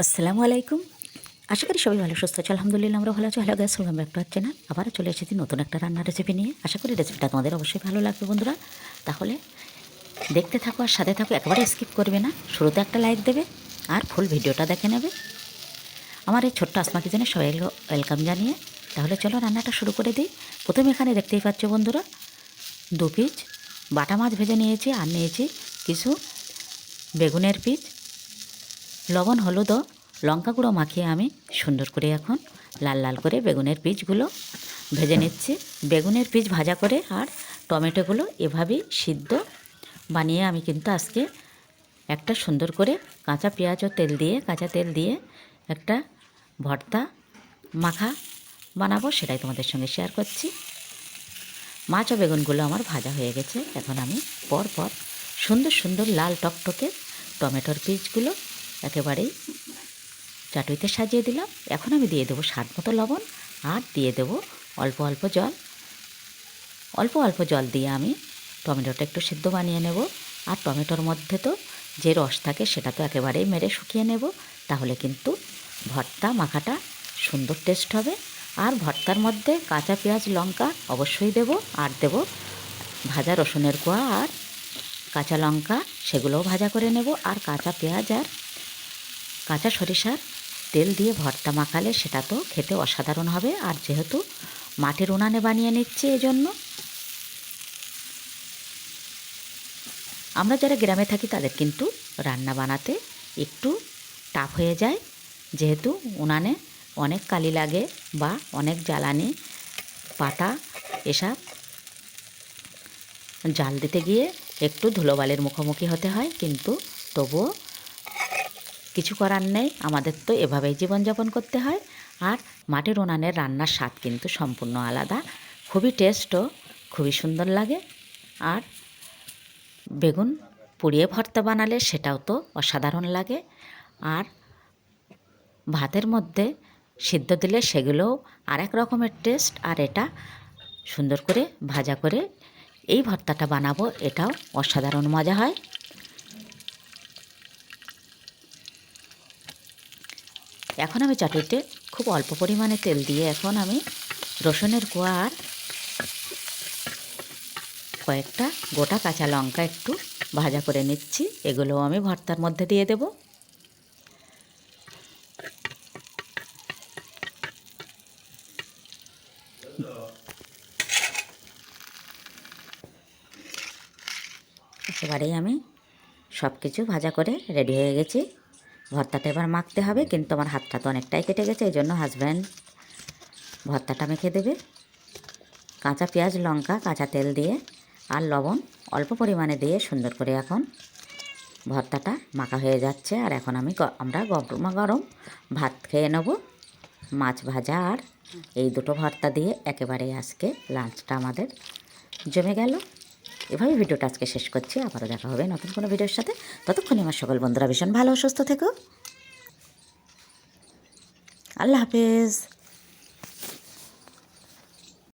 আসসালামু আলাইকুম। আশা করি সবাই ভালো, সুস্থ আছে। আলহামদুলিল্লাহ আমরা ভালো আছি। Hello guys welcome back to our channel আবারও চলে এসেছি নতুন একটা রান্নার রেসিপি নিয়ে। আশা করি রেসিপিটা তোমাদের অবশ্যই ভালো লাগবে বন্ধুরা। তাহলে দেখতে থাকো আর সাথে থাকো একবারে স্কিপ করবে না। শুরুতে একটা লাইক দেবে আর ফুল ভিডিওটা দেখে নেবে। আমার এই ছোট্ট আসমা কিচেনে সবাই ওয়েলকাম জানিয়ে। তাহলে চলো রান্নাটা শুরু করে দিই। প্রথমে এখানে দেখতেই পাচ্ছ বন্ধুরা, দু পিস বাটা মাছ ভেজে নিয়েছি আর নিয়েছি কিছু বেগুনের পিস লবণ, হলুদ ও লঙ্কা গুঁড়ো মাখিয়ে আমি সুন্দর করে এখন লাল লাল করে বেগুনের পিসগুলো ভেজে নিচ্ছি। বেগুনের পিস ভাজা করে আর টমেটোগুলো এভাবেই সিদ্ধ বানিয়ে আমি কিন্তু আজকে একটা সুন্দর করে কাঁচা পেঁয়াজ ও তেল দিয়ে, কাঁচা তেল দিয়ে একটা ভর্তা মাখা বানাবো সেটাই তোমাদের সঙ্গে শেয়ার করছি। মাছ ও বেগুনগুলো আমার ভাজা হয়ে গেছে। এখন আমি পর পর সুন্দর সুন্দর লাল টকটকে টমেটোর পিসগুলো একেবারেই চাটুইতে সাজিয়ে দিলাম। এখন আমি দিয়ে দেবো স্বাদ মতো লবণ আর দিয়ে দেবো অল্প অল্প জল। অল্প অল্প জল দিয়ে আমি টমেটোটা একটু সিদ্ধ বানিয়ে নেব। আর টমেটোর মধ্যে তো যে রস থাকে সেটা তো একেবারেই মেরে শুকিয়ে নেব। তাহলে কিন্তু ভর্তা মাখাটা সুন্দর টেস্ট হবে। আর ভর্তার মধ্যে কাঁচা পেঁয়াজ, লঙ্কা অবশ্যই দেব। আর দেব ভাজা রসুনের কোয়া আর কাঁচা লঙ্কা, সেগুলোও ভাজা করে নেব। আর কাঁচা পেঁয়াজ আর কাঁচা সরিষার তেল দিয়ে ভর্তা মাখালে সেটা তো খেতে অসাধারণ হবে। আর যেহেতু মাটির উনানে বানিয়ে নিচ্ছি এজন্য, আমরা যারা গ্রামে থাকি তাদের কিন্তু রান্না বানাতে একটু টাফ হয়ে যায়। যেহেতু উনানে অনেক কালি লাগে বা অনেক জ্বালানি পাতা এসব জাল দিতে গিয়ে একটু ধুলোবালির মুখোমুখি হতে হয়, কিন্তু তবুও কিছু করার নেই। আমাদের তো এভাবেই জীবনযাপন করতে হয়। আর মাটির উনানের রান্নার স্বাদ কিন্তু সম্পূর্ণ আলাদা। খুবই টেস্টও খুবই সুন্দর লাগে। আর বেগুন পুড়িয়ে ভর্তা বানালে সেটাও তো অসাধারণ লাগে। আর ভাতের মধ্যে সিদ্ধ দিলে সেগুলোও আরেক রকমের টেস্ট আর এটা সুন্দর করে ভাজা করে এই ভর্তাটা বানাবো, এটাও অসাধারণ মজা হয়। এখন আমি চাটুইতে খুব অল্প পরিমাণে তেল দিয়ে এখন আমি রসুনের কোয়া আর কয়েকটা গোটা কাঁচা লঙ্কা একটু ভাজা করে নিচ্ছি। এগুলোও আমি ভর্তার মধ্যে দিয়ে দেব। একেবারেই আমি সব কিছু ভাজা করে রেডি হয়ে গেছি। ভর্তাটা এবার মাখতে হবে, কিন্তু আমার হাতটা তো অনেকটাই কেটে গেছে, এই জন্য হাজব্যান্ড ভর্তাটা মেখে দেবে। কাঁচা পেঁয়াজ, লঙ্কা, কাঁচা তেল দিয়ে আর লবণ অল্প পরিমাণে দিয়ে সুন্দর করে এখন ভর্তাটা মাখা হয়ে যাচ্ছে। আর এখন আমি আমরা গরমা গরম ভাত খেয়ে নেব, মাছ ভাজা আর এই দুটো ভর্তা দিয়ে। একেবারে আজকে লাঞ্চটা আমাদের জমে গেল। এভাবে ভিডিওটা আজকে শেষ করছি। আবারও দেখা হবে নতুন কোনো ভিডিওর সাথে। ততক্ষণে আমার সকল বন্ধুরা ভীষণ ভালো সুস্থ থেকো। আল্লাহ হাফেজ।